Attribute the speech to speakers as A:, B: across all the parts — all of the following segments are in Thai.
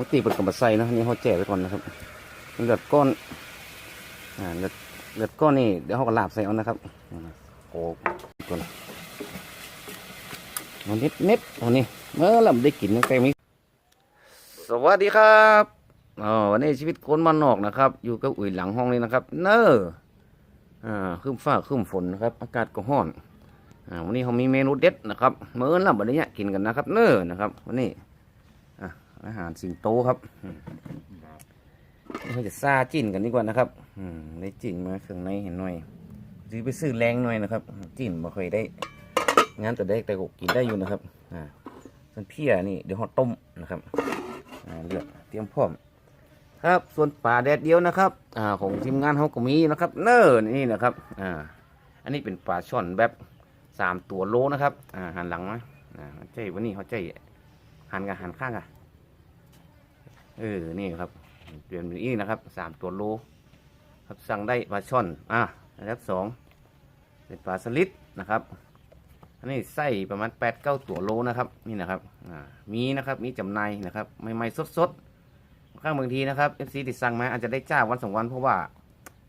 A: มุติเป็นกำบัดไส้นะนี่เขาแจกไว้ก่อนนะครับเลือดก้อนอ่าเลือดเลือดก้อนนี่เดี๋ยวเขาก็ลาบใส่เอานะครับโอ้ก่อนเอาเน็ตเน็ตเอานี่เมื่อลำได้กินตั้งแต่มีสวัสดีครับอ๋อวันนี้ชีวิตคนมันนอกนะครับ อยู่กับอุ่ยหลังห้องนี้นะครับ เนออ่าขึ้นฟ้าขึ้นฝนนะครับ อากาศก็ร้อนอ่าวันนี้เขามีเมนูเด็ดนะครับเมื่อลำบัดนี้กินกันนะครับ เนอนะครับ วันนี้ อาหารสิงโตครับอืมเราจะซาจิ้นกันดีกว่านะครับอืได้จิ้นมาเครื่องในเห็นหน่อยซื้อไปซื้อแรงหน่อยนะครับ จิ้นบ่เคยได้งานแต่ได้แต่ก็กินได้อยู่นะครับ อ่าส่วนเพี้ยนี่เดี๋ยวเราต้มนะครับอ่าเลือกเตรียมพร้อมครับส่วนปลาแดดเดียวนะครับอ่าของทีมงานเขาก็มีนะครับ เนอร์นี่นะครับอ่าอันนี้เป็นปลาช่อนแบบสามตัวโลนะครับอ่าหันหลังมาอ่าใจวันนี้เขาใจหันกับหันข้างอะ เออ นี่ครับเปลี่ยนเป็นอีกนะครับสามตัวโลครับสั่งได้ปลาช่อน อะนะครับสองเป็นปลาสลิดนะครับอันนี้ไส้ประมาณแปดเก้าตัวโลนะครับ นี่นะครับอ่ามีนะครับ มีจำหน่ายนะครับใหม่ๆสดๆข้างบางทีนะครับเอฟซีติดสั่งมาอาจจะได้จ้าวันสองวันเพราะว่า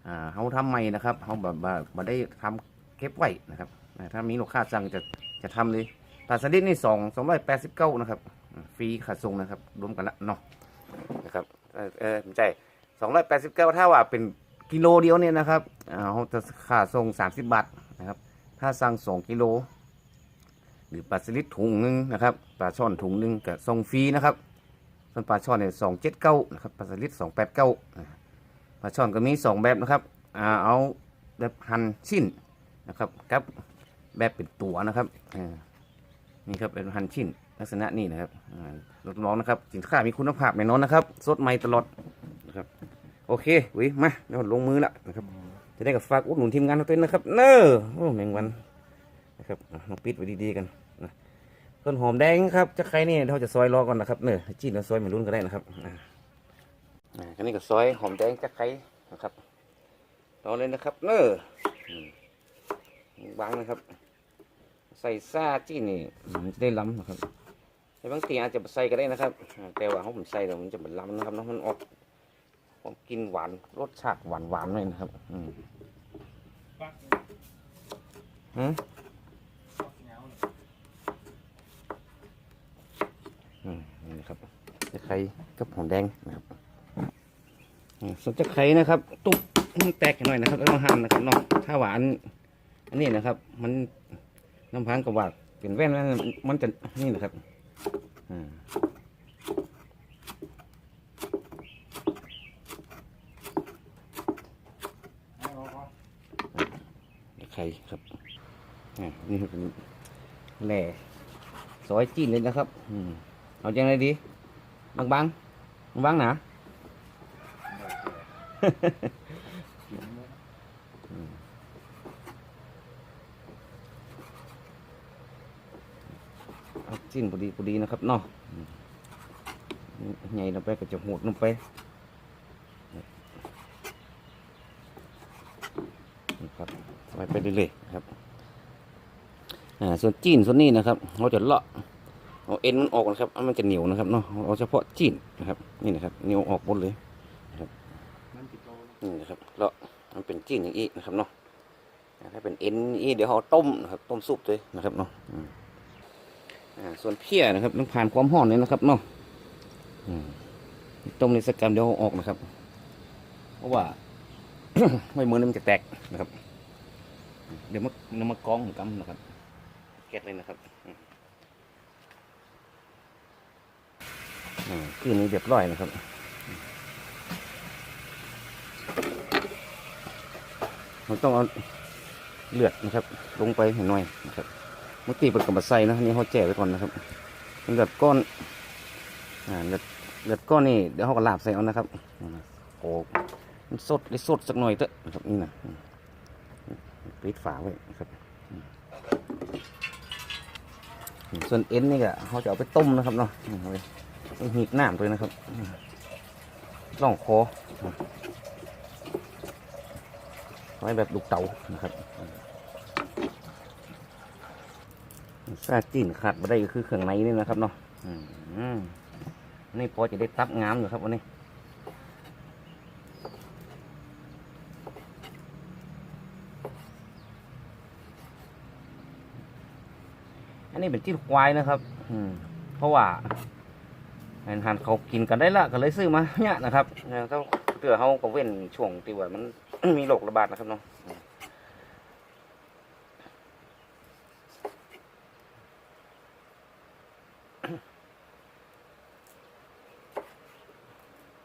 A: อ่าเขาทำใหม่นะครับเขาแบบว่าบ่ได้ทำเก็บไว้นะครับถ้ามีลูกค้าสั่งจะจะทำเลยปลาสลิดนี่สองสองร้อยแปดสิบเก้านะครับฟรีขาดส่งนะครับรวมกันละเนาะ นะครับเออเออไม่ใช่สองร้อยแปดสิบเก้าถ้าว่าเป็นกิโลเดียวเนี่ยนะครับอ่าเขาจะค่าส่งสามสิบบาทนะครับ ถ้าสั่งสองกิโล หรือปลาสลิดถุงหนึ่งนะครับปลาช่อนถุงหนึ่งกับส่งฟรีนะครับส่วนปลาช่อนเนี่ยสองเจ็ดเก้านะครับปลาสลิดสองแปดเก้าปลาช่อนก็มีสองแบบนะครับอ่าเอาแบบหั่นชิ้นนะครับกับแบบเป็นตัวนะครับอ่านี่ครับเป็นหั่นชิ้น ลักษณะนี้นะครับรับรองนะครับ สินค้ามีคุณภาพแน่นอนนะครับ สดใหม่ตลอดนะครับ โอเควิมาเดี๋ยวลงมือละนะครับ จะได้กับฝากอุดหนุนทีมงานเราด้วยนะครับ เนอโอ้แมงวันนะครับอะมาปิดไว้ดีๆกันนะต้นหอมแดงครับจะใครนี่เราจะซอยรอก่อนนะครับเนอจีนเราซอยเหมือนรุ่นก็ได้นะครับอ่าอันนี้ก็ซอยหอมแดงจะใครนะครับรอเลยนะครับ เนออืมวางนะครับ ใส่ซาจีนนี่จะได้ล้ำนะครับ ในบางทีอาจจะใส่ก็ได้นะครับ แต่ว่าเขาผมใส่แล้วมันจะเหมือนล้ำนะครับเนาะมันออกผมกินหวานรสชาติหวานหวานๆหน่อยนะครับอืมหืมอืมนี่นะครับจะไข่กับหอมแดงนะครับอืมส่วนจะไข่นะครับ ตุ๊บมันแตกหน่อยนะครับแล้วต้องหั่นนะครับเนาะถ้าหวานอันนี้นะครับ มันน้ำพังกับหวานเป็นแว่นแล้วมันจะนี่นะครับ อืมไข่ ครับนี่เป็นแหล่ซอยจีนเลยนะครับอเอาจังไรดีบางบางบางบางๆหนาจิ้นพอดีพอดีนะครับเนาะ nhảy nó ไปก็จะหดลงไปนะครับ ไปไปเรื่อยๆครับอ่าส่วนจีนส่วนนี้นะครับเราจะเลาะเอาเอ็นมันออกนะครับ มันจะเหนียวนะครับเนาะเอาเฉพาะจีนนะครับ นี่นะครับเหนียวออกหมดเลยนะครับนี่นะครับเลาะมันเป็นจีนอย่างนี้นะครับเนาะถ้าเป็นเอ็นอีเดี๋ยวเราต้มนะครับต้มซุปเลยนะครับเนาะอ่าส่วนเพี้ยนะครับต้องผ่านความร้อนเลยนะครับเนาะอืมต้มในสักกรรมเดี๋ยวเอาออกนะครับ เพราะว่า ไม่เหมือนมันจะแตกนะครับ เดี๋ยวมานำมากองของกำนะครับแกะเลยนะครับอืมอืมคือนี้เรียบร้อยนะครับเราต้องเอาเลือดนะครับ ลงไปหน่อยนะครับเมื่อกี้เป็นกับบัดไส้นะนี่เขาแจกไว้ก่อนนะครับเลือดก้อนอ่าเลือดเลือดก้อนนี่เดี๋ยวเขาก็ลาบใส่เอานะครับอืมโอ้มันสดได้สดสักหน่อยเถอะนะครับนี่นะ ปิดฝาไว้นะครับส่วนเอ็นนี่ก็เขาจะเอาไปต้มนะครับเนาะอืมเอาไปต้องหีบน้ำด้วยนะครับล่องคอไว้แบบลูกเต๋านะครับซาจีนขาดไม่ได้ก็คือเครื่องในนี่นะครับเนาะอืมนี่พอจะได้ตับงามอยู่ครับวันนี้ นนี้เป็นจิ้นควายนะครับ อืม เพราะว่าแอนหันเขากินกันได้ละก็เลยซื้อมาเนี่ยนะครับเนี่ยต้องเตือเขาก็เว้นช่วงที่ว่ามันมีโรคระบาดนะครับเนาะ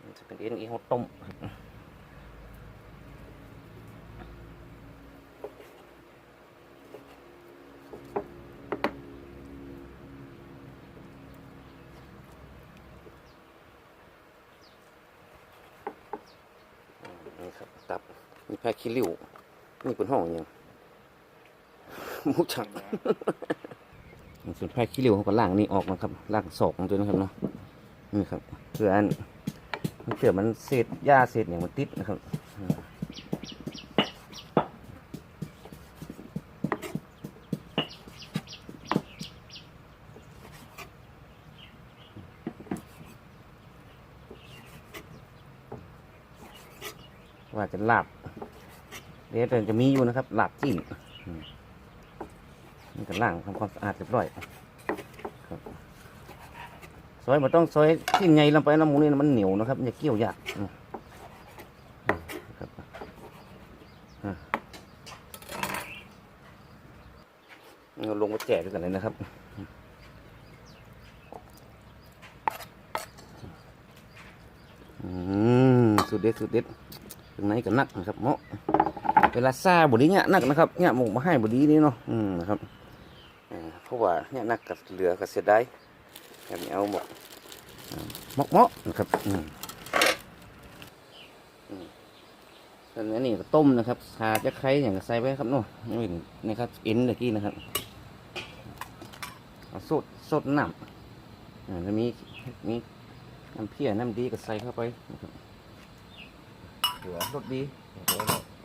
A: มันจะเป็นเอ็นอีเขาต้ม นี่ครับตับ มีแพรคิริวนี่เป็นห้องอย่างมุกฉักส่วนแพรคิริวเขาก็ล่างนี่ออกนะครับล่างศอกของตัวนะครับเนาะนี่ครับเพื่อนมันเกิดมันเศษหญ้าเศษอย่างมันติดนะครับว่าจะลาบ เดี๋ยวจะมีอยู่นะครับ หลาบจิ้มนี่ก็ล่างทำความสะอาดเรียบร้อยครับซอยมันต้องซอยที่ไงลงไปน้ำหมูนี่มันเหนียวนะครับอย่าเกี่ยวยากครับลงมาแจกด้วยกันเลยนะครับอืมสุดเด็ดสุดเด็ด ถึงไหนก็นักนะครับเมาะเวลาซาบดีเนี่ยนักนะครับเนี่ยหมกมาให้บดีนี่เนาะอืมนะครับเพราะว่าเนี่ยนักกับเหลือกับเสียดายแบบนี้เอาหมกเมาะเมาะนะครับอืมอันนี้ก็ต้มนะครับชาจะไคร้อย่างก็ใส่ไปครับเนาะนี่นะครับเอ็นเมื่อกี้นะครับเอาสดสดน้ำอ่าแล้วมีมีน้ำเพี้ยน้ำดีก็ใส่เข้าไปนะครับ
B: ลือ
A: รสดี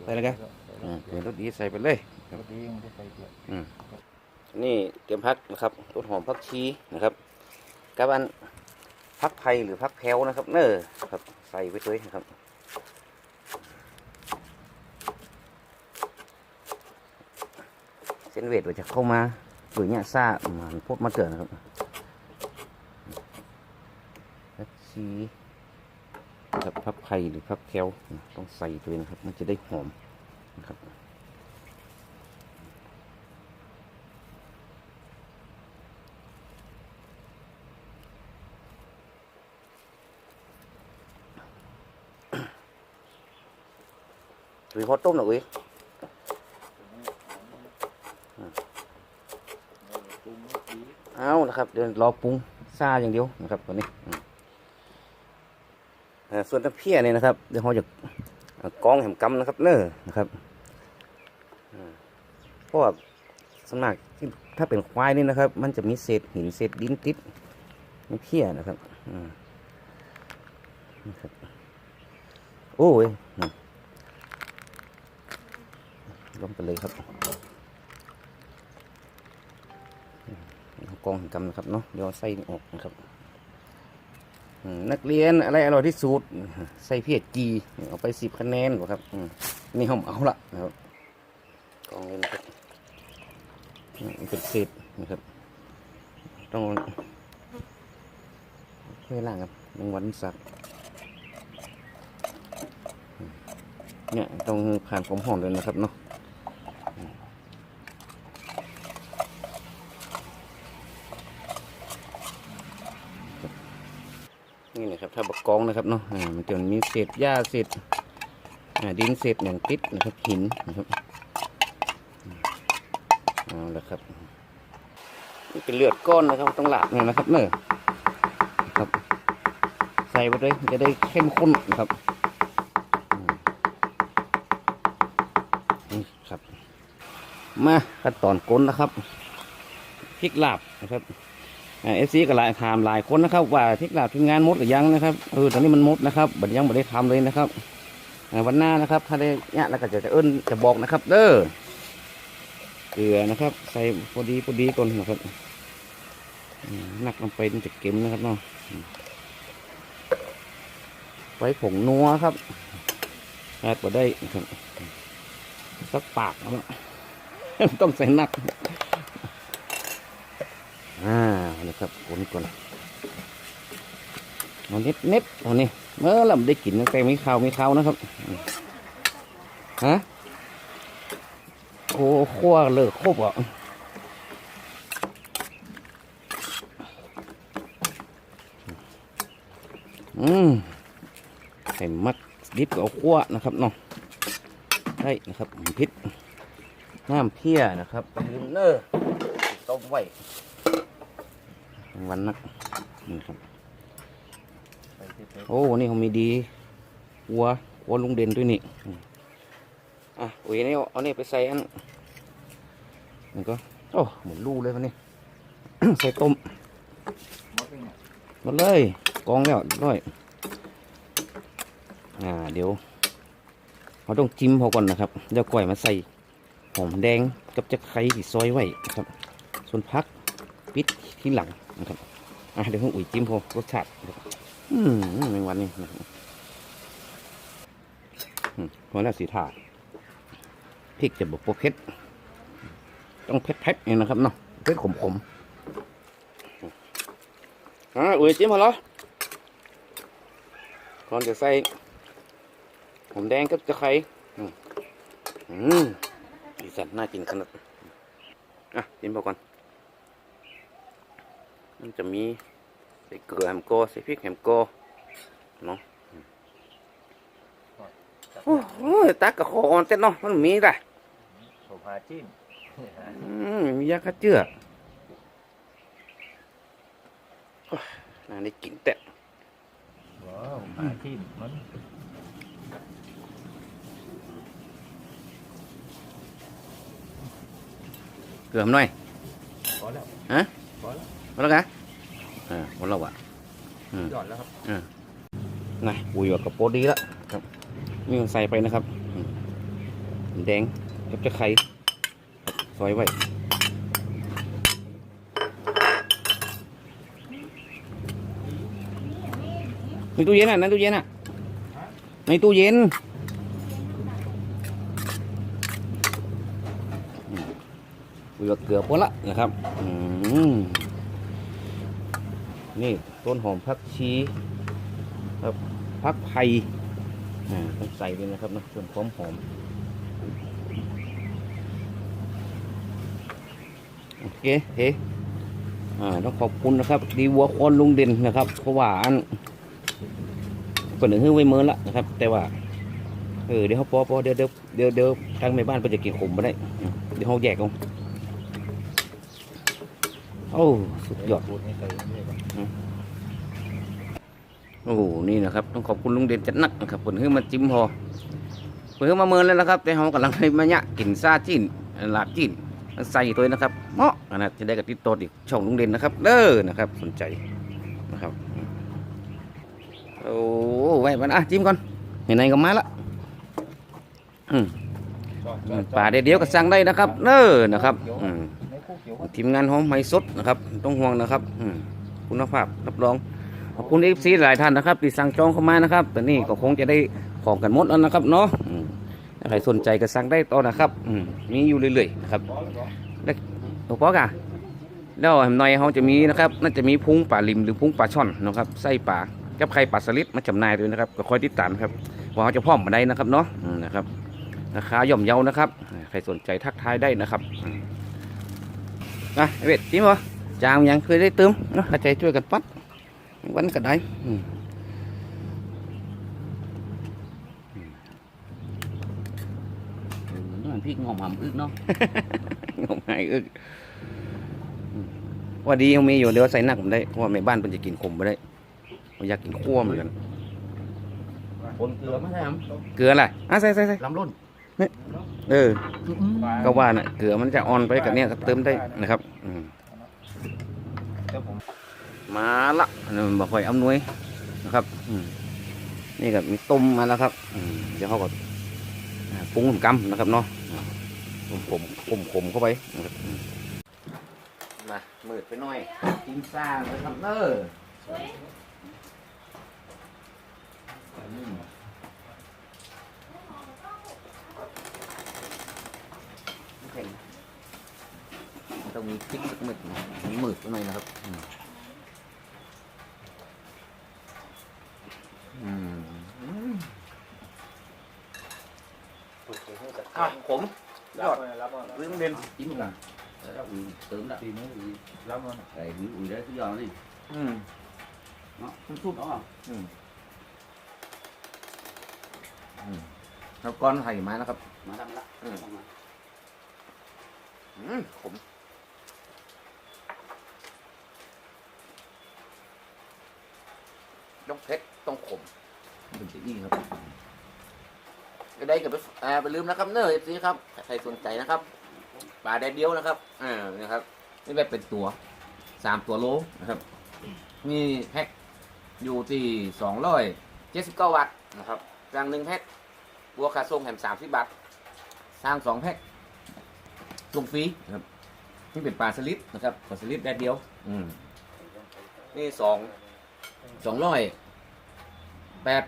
B: ใส่แล้วกัน
A: อ่าเป็นรสดีใส่ไปเลย
B: รถดีมันจะใส่เกลือ
A: นี่เตรียมพักนะครับต้นหอมพักชีนะครับกับอันพักไผ่หรือพักแพรวนะครับ เนอครับใส่ไปด้วยนะครับเส้นเวทว่าจะเข้ามาหรือเนี่ยซ่ามันพดมาเกิดนะครับพั กชีกับพักไผ่หรือพักแพรวต้องใส่ด้วยนะครับ มันจะได้หอมนะครับหรือเขาต้มหรออุ้ย
B: ปรุงรสดี
A: เอานะครับ เดี๋ยวรอปรุงซาอย่างเดียวนะครับตอนนี้อืมอ่า ส่วนน้ำเพี้ยเนี่ยนะครับเดี๋ยวเขาจะกองแหมกำนะครับเน้อนะครับเพราะว่าสวนมัครที่ถ้าเป็นควายนี่นะครับ มันจะมีเศษหินเศษดินติดในเพี้ยนะครับอืมนะครับโอ้ยอืมลงไปเลยครับกองห่งกรรมนะครับเนาะเดี๋ยวเอไส้นี่ออกนะครับ นักเรียนอะไรอร่อยที่สุดใส่เพียจีเอาไปสิบคะแนนบ่ครับอืมนี่ผมเอาละนะครับกองเลยนะครับนเป็นเศษนะครับ ต้องเพื่ล่างครับแมงวันสักเนี่ยต้องผ่านความหอมเลยนะครับเนาะ นี่นะครับ ถ้าบักกองนะครับเนาะอ่ามันจะมีเศษหญ้าเศษอ่าดินเศษอย่างติดนะครับหินนะครับเอาละครับนี่เป็นเลือดก้อนนะครับต้องหลากเนี่ยนะครับเนอะครับ ใส่ไปเลยจะได้เข้มข้นนะครับอืมนี่ครับ มาขั้นตอนก้นนะครับพริกลาบนะครับ เอฟซีก็หลายถามหลายคนนะครับ ว่าทิกลาทีมงานมดหรือยังนะครับเออตอนนี้มันมดนะครับบัดยังไม่ได้ทำเลยนะครับวันหน้านะครับ ถ้าได้เนี่ยแล้วก็จะจะเอิ้นจะบอกนะครับ เด้อเกลือนะครับ ใส่พอดีพอดีก่อนนะครับอืมนักลงไปมันจะเก็มนะครับเนาะอืมไว้ผงนัวครับแอดบ่ได้ครับสักปากนะต้องใส่หนักอ่า นี่ครับคนก่อนเอาเน็บเน็บเอานี่เมื่อลำได้กินตั้งแต่ไม่ข้าวไม่ข้าวนะครับฮะโอ้ขั้วเลิกครบอะอืมใส่มักดิบกับเอาขั้วนะครับเนาะได้นะครับพิษน้ำเพี้ยนะครับลืมเนอร์ต้มไว้ วันนักนี่ครับ
B: ใส่ที่
A: โอ้นี่เขามีดีวัววัวลุงเด่นด้วยนี่อืมอะอุ้ยนี่เอาเอานี่ไปใส่อันนี่ก็โอ้เหมือนลูเลยวันนี้ใส่ต้ม
B: มดเนี่ย
A: หมดเลยกองแล้วร้อยอ่าเดี๋ยวเราต้องจิ้มเขาก่อนนะครับเดี๋ยวก่อยมาใส่หอมแดงกับจะไคร้ที่ซอยไว้นะครับ ส่วนพักปิดที่หลัง นะครับอะเดี๋ยวให้อุ้ยจิ้มพอรสชาติอืมในวันนี้นะครับอืมพอแล้วสีถาดพริกจะบอกโปเผ็ดต้องเผ็ดเผ็ดๆนี่นะครับเนาะเผ็ดขมขมอะอุ้ยจิ้มพอแล้วก่อนจะใส่หอมแดงกับตะไคร้อืมอีสันน่ากินขนาดอะจิ้มพอก่อน มันจะมีใส่เกลือแฮมโกใส่พริกแฮมโกเนาะโอ้โหตากระคออ่อนเต้นเนาะมันมีได้
B: ผมหาจิ้ม
A: อืมมียาคัดเจือโอ้ยน่าได้กินแต่
B: ว้าวหาจิ้มมัน
A: เกลือมหน่อย
B: พอแล้ว
A: ฮะ
B: พอแล้ว
A: หมดแล้วกะอ่าหมดแล้วอะ
B: หยอดแล้วครับ
A: นะปุ๋ยกับกระโปรงดีแล้วครับนี่ใส่ไปนะครับอืมแดงกับจะไข่ครับซอยไว้ในตู้เย็นอะในตู้เย็นอะในตู้เย็นอืมปุ๋ยกับเกลือพอละนะครับ อืม นี่ต้นหอมผักชีพักไผ่ต้องใส่เลยนะครับนะส่วนความหอมโอเคเอ่าต้องขอบคุณนะครับ ดีวัวคอนลุงเด่นนะครับ เพราะว่าอันคนหนึ่งฮื้อไว้เมินละนะครับ แต่ว่าเออเดี๋ยวเขาปอปอเดี๋ยวเดี๋ยวเดี๋ยวเดี๋ยวทางในบ้านเพิ่นจะกินขมมาได้ เดี๋ยวเขาแยกเอา โอ้สุดยอด
B: พูดให้ใส่เรื่อยๆก่อน
A: โอ้โหนี่นะครับ ต้องขอบคุณลุงเด่นจัดหนักนะครับผลขึ้นมาจิ้มพอผลขึ้นมาเมินแล้วนะครับ แต่เขากำลังให้มาเนี่ยกินซาจีนลาบจีนใส่ตัวนี้นะครับเหมาะนะจะได้กับติดตัวอีกช่องลุงเด่นนะครับเด้อนะครับ สนใจนะครับโอ้ไว้มันอะจิ้มก่อนไหนๆก็มาละอืม
B: จอดจอดจอด
A: ป่าเดียวก็สั่งได้นะครับเด้อนะครับอืม
B: ในคู่เขียวก็
A: ทีมงานหอมไม้สดนะครับ ต้องห่วงนะครับอืคุณภาพรับรองขอบคุณเอฟซีหลายท่านนะครับที่สั่งจองเข้ามานะครับแต่นี่ก็คงจะได้ของกันหมดแล้วนะครับเนาะอืมถ้าใครสนใจก็สั่งได้ต่อนะครับอืมีอยู่เรื่อยๆนะครับ
B: แล้วเหรอ
A: ตัวปอกะแล้วหน่อยเขาจะมีนะครับน่าจะมีพุงปลาลิมหรือพุงปลาช่อนนะครับไส้ปลากับไข่ปลาสลิดมาจำหน่ายด้วยนะครับก็คอยติดตามครับว่าเขาจะพร้อมมาได้นะครับเนาะนะครับราคาย่อมเยานะครับใครสนใจทักทายได้นะครับ อืมอะไอ้เวทจิ้มวะจางยังเคยได้เติมเนาะกระจายช่วยกันปัดวันก็ได้อืมอืมพี่งอมหำอึกเนาะงอมหายอึกอืมว่าดีเขามีอยู่เดี๋ยวใส่หนักผมได้เพราะว่าแม่บ้านเพิ่นจะกินขมไม่ได้ผมอยากกินคั่วเหมือนกันคนเกลือไม่ใช่ครับเกลืออะไรอะใส่ใส่ใส่
B: ลำรุ่น
A: เออ ก็ว่าน่ะเกลือมันจะออนไปกับเนี้ยก็เติมได้นะครับมาละนนี้มันบอกค่อยอำนวยนะครับนี่ก็มีต้มมาแล้วครับเดี๋ยวเขาก็อ่าปรุงกำนะครับเนาะผมผมผมผมเข้าไปนะครับมมามืดไปหน่อยกินซ่าเลยครับเนอ
B: ใส่นี่
A: ต้องมีพริกสักเม็ดนะมีหมึกข้างในนะครับอืมอืมอะผม
B: ยอดรับมา
A: ลืมเด่น
C: chín một lần đó ui sớm đã
B: ตีมือดีรับมา
C: cái ui ui đấy cứ giờ nó đi
A: อืม
C: nó không sút đó không
A: อืมอืมแล้วก้อนไข่มานะครับ
C: mà đâm lại
A: Ừ.
C: Xong rồi.
A: อืมขม ต้องเผ็ดต้องขมเป็นที่นี่ครับก็ได้กับไปอ่าไปลืมนะครับ เนอร์ซีครับใครสนใจนะครับปลาแดดเดียวนะครับอ่านะครับนี่แบบเป็นตัวสามตัวโลนะครับมีแพ็คอยู่ที่สองร้อยเจ็ดสิบเก้าวัตต์นะครับกลางหนึ่งแพ็คบัวคาส่งแถมสามสิบบาทสร้างสองแพ็คลงฟรีนะครับนี่เป็นปลาสลิดนะครับปลาสลิดแดดเดียว อืมนี่สองสองร้อย แปด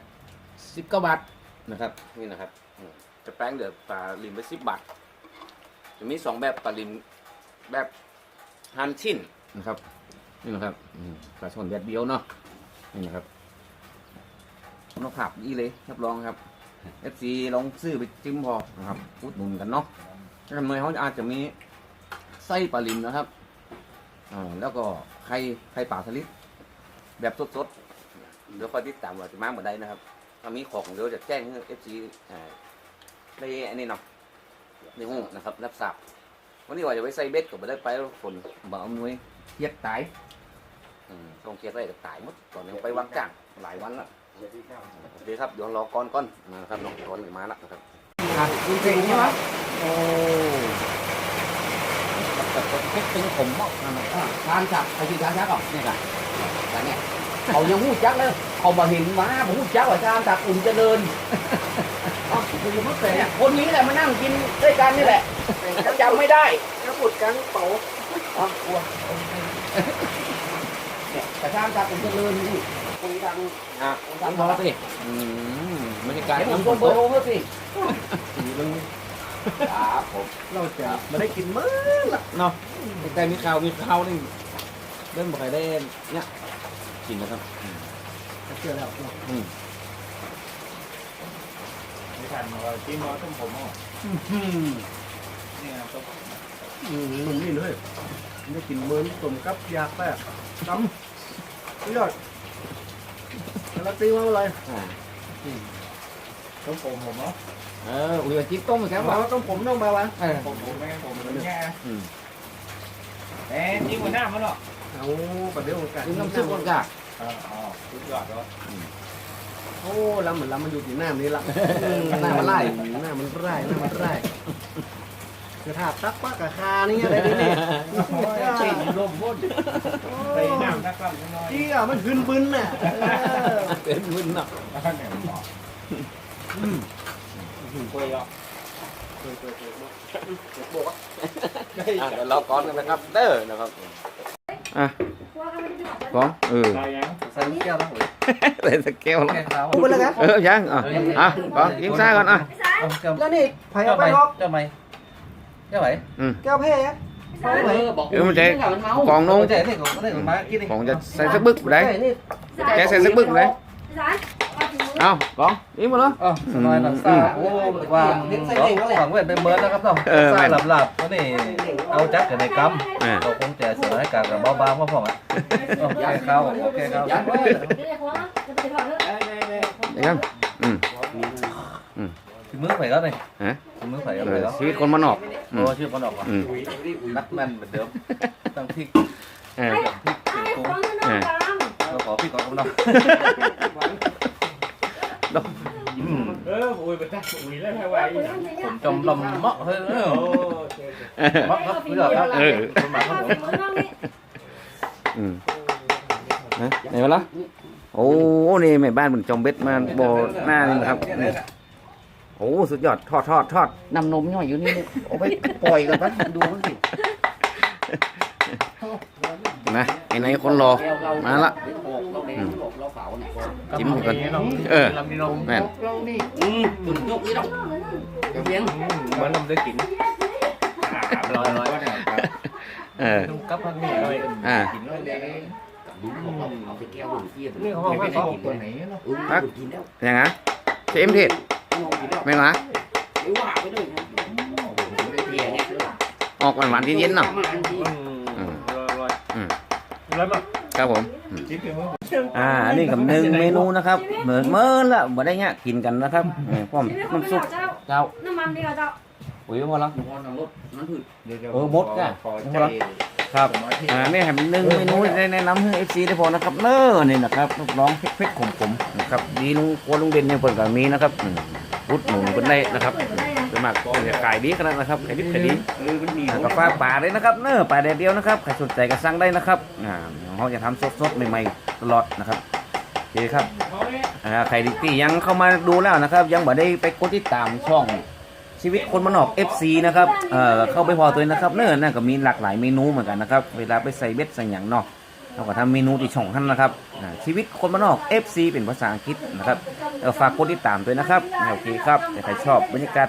A: สิบเก้าบาทนะครับนี่นะครับอืมจะแป้งเดือปลาลิมไปสิบบาทจะมีสองแบบปลาลิมแบบฮันชินนะครับนี่นะครับอืมปลาช่อนแดดเดียวเนาะนี่นะครับนกผับดีเลยรับรองครับเอฟซีลองซื้อไปจิ้มพอนะครับอุดหนุนกันเนาะทำไมเขาอาจจะมีไส้ปลาลิมนะครับอ่าแล้วก็ไข่ไข่ปลาสลิดแบบสดๆ เดี๋ยวคอยติดตามว่าจะมาเมื่อใดนะครับถ้ามีของเดี๋ยวจะแจ้งให้เอฟซีได้อันนี้เนาะในห้องนะครับรับทราบวันนี้ว่าจะไปใส่เบ็ดก็ไม่ได้ไปแล้วฝนบ่เอาหน่วยเครียดตายอืมต้องเครียดไว้ก็ตายหมดตอนนี้ไปวางจ้างหลายวันแล้ว
B: เดี๋ยวที่ข้าว
A: โอเคครับเดี๋ยวรอก่อนก่อนนะครับน้องก่อนมาแล้วนะครับ
C: à คุณเป็นใช่ไหม
A: โอ้แต่ก็เพ็กเป็นผมบอกนั่นแหละ
C: ทานจับไอ้ที่ทานจับก่อนเนี่ยค่ะแต่เนี่ย เขายังหูจักเลยเขามาเห็นมาผมหูจักว่าทานจับอุ่นเจริญอ๋อคือมันเป็นเนี่ยคนนี้แหละมานั่งกินด้วยกันนี่แหละเขาจำไม่ได้
B: กระปุกกังเป๋า
C: อ๋อกลัวเนี่ยแต่ทานจับอุ่นเจริญนี่คนดัง
A: อะน้ำพอแล้วสิอืมบรรยากาศ
C: เดี๋ยวผม
A: น้ำฝ
C: ก็
A: น
C: เบอร์
A: ต
C: โทร
A: ก
C: เขาสิครับผม
B: เราจะไม่ได้กินมื้อ
A: เนาะแต่มีข่าวมีข่าวนี่เริ่มบอกใครได้เนี่ย กินนะครับอืม
B: เชื่อแล้ว
A: อืม
B: ไม่ทันมาจิ้มมาต้มผมอะเนี่ยต้ม
D: อืมมันนี่เลยได้กินเมินสมกับยาแป๊บจำยอดแล้วตีว่าอะไร
A: อ่า
B: ต้มผมผมเนาะ
A: เอออุ้ยจิ๊บต้มเหมือน
D: แก
A: กัน
D: บอ
A: ว่ะ
D: กต้องผมต้องมาวะ
A: เออ
B: ผมผมไม่ผมมันแง่
A: อืม
B: เอ๊ะจิ้มหัวหน้ามันหรอ
D: เอาประเดี๋ยวกัน
A: กินน้ำซุปกันกะ
B: อ๋ออ๋อสุดยอดแล้ว
D: โอ้ลำเหมือนลำมันอยู่ที่หน้ามันนี่ละ
A: หน้ามันไล่
D: หน้ามันไร่หน้ามันไร่กระถาบตักปะกระคานี่อะไรนี่
B: ตีนลมพ่นไปน้ำนะครับน้อย
D: เจี้ยมันขึ้นบึนน่ะเออ
A: เป็นมึนเนาะ
B: เนี่ยคุยอะ
A: อะเดี๋ยวรอก่อนกันนะครับ เด้อนะครับ อะของเออ
B: ได้ยัง
C: ใส่ลูกแก้วแล้วผม
A: ใส่สเกลแล้ว
D: พูดแล้วกัน
A: เออยังอะอะก่อนกินซ่าก่อนอะ
D: แล้วนี่ไผ่เอาไปหรอก
C: cho mày cho mày
D: แก้วแพ้
C: บอก
A: เออมันจะกองนง
C: Có thể này có thể má kia đi
A: ของจะใส่สักบึกได้
D: ใช่นี่
A: แกใส่สักบึกเลยเอาก่อนนี่มาแล้ว
C: Ờ, nói là xa ô vàng đó khoảng nguyện bên mới đó các không
A: Ờ,
C: xa
A: mày-
C: lặp lặp cái này ao chắc cái này cắm
A: อ่า
C: cậu cũng trẻ sửa hết cả cả bao bao có phòng ạ ok khao ok khao
A: ยังอืม
C: thì mướn phải đó này
A: Hả?
C: thì mướn phải
A: เอ
C: ở
A: อ
C: phải đó
A: ชีวิตคนมานอกอืม
C: Ồ, chưa có đọc à
A: อืม
C: đắt men bật đớm tăng thích
A: เออ
C: nó có thích có không đâu
B: เอออุ้ยไปตั้งอุ้ยแล้วให้ไว้
C: ผมจมลำมะเฮ้ย
B: โอ้
C: มะครับ bây giờ ครับ
A: เออ
C: คนมาครับผม
A: อืมนะไหนมาละโอ้นี่แม่บ้านมันจอมเบ็ดมาบ่อหน้านี่นะครับนี่โอ้สุดยอดทอดทอดทอด
C: นำนมย่อยอยู่นี่เอาไปปล่อยกันปะดูมันสิ
A: นะไอ้ไหนคนรอมาละ
C: อืมเราเผา เนี่ย
A: จิ้มก่อนเออ
C: ลำดีนม
A: แม่น
C: เรานี่อืมตุ่นจุกนี่ต้องเดี๋ยวเพียง
B: เหมือนลมได้กิน
C: ลอยลอย
A: เออ
B: ต้องกับพักนี่เลย
A: อ่า
B: กินเลยเลย
C: ดูเขาเอาเอาไปแก้วหุ่นเทียบ
B: นี่เขาบอกว่าเขาตัวไหนเนาะ
C: เออหุ่นกินแล้ว
A: ยังไงเชมเทศ
C: หุ่นกินแล้ว
A: ไม่เหรอ
C: ไม่ว่าไปเลยนะเทียเนี่ย
A: ออกหวานๆเย็นๆเนาะ
C: ประมาณที่
B: อืมอร่อย
A: อืม
B: แล้วแบบ
A: ครับผมอืม
B: ชิปเองว่า
A: อ่าอันนี้กับหนึ่งเมนูนะครับเหมือนเมื่อละบ่ได้เงี้ยกินกันนะครับเออพร้อม
E: นี่เป็นคน
A: น้ำซุป
E: เจ้า
A: เจ้า
E: น้ำมันดีกว่าเจ้า
A: อุ้ยพอละ
C: นอนนอนรถนั่นคือ
A: เออมดอะ
B: ขอใจ
A: ครับ
B: สมาธิ
A: อ่านี่ให้เป็นหนึ่งเมนูได้แนะนำให้เอฟซีได้พอนะครับเน้อนี่นะครับลูกน้องเพชรๆขมๆนะครับดีลุงกลัวลุงเด่นเนี่ยเปิดกับมีนะครับอืมรุดหมูเพิ่นได้นะครับ สวนมัครจะขายดีขนาดนะครับขายดีขายดี
C: เออมันดี
A: อ่าก็ฝากป่าเลยนะครับเน้อป่าแดดเดียวนะครับใครสนใจก็สั่งได้นะครับอ่าเขาจะทำสดๆใหม่ๆตลอดนะครับโอเคครับอ่าใครที่ยังเข้ามาดูแล้วนะครับ ยังบ่ได้ไปกดติดตามช่องชีวิตคนมานอก FC นะครับเอ่อเข้าไปพอตัวเองนะครับ เน้อน่าก็มีหลากหลายเมนูเหมือนกันนะครับเวลาไปใส่เบ็ดใส่หยังเนาะเราก็ทำเมนูที่ช่องท่านนะครับอ่าชีวิตคนมานอก FC เป็นภาษาอังกฤษนะครับเออฝากกดติดตามด้วยนะครับ โอเคครับถ้าใครชอบบรรยากาศ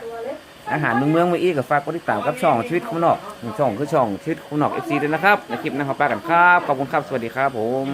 A: อาหารเมืองเมืองมาอีกกับฝากกดติดตามกับช่องชีวิตคนนอกช่องคือช่องชีวิตคนนอกเอฟซีด้วยนะครับในคลิปนะครับป้ากันครับขอบคุณครับสวัสดีครับผม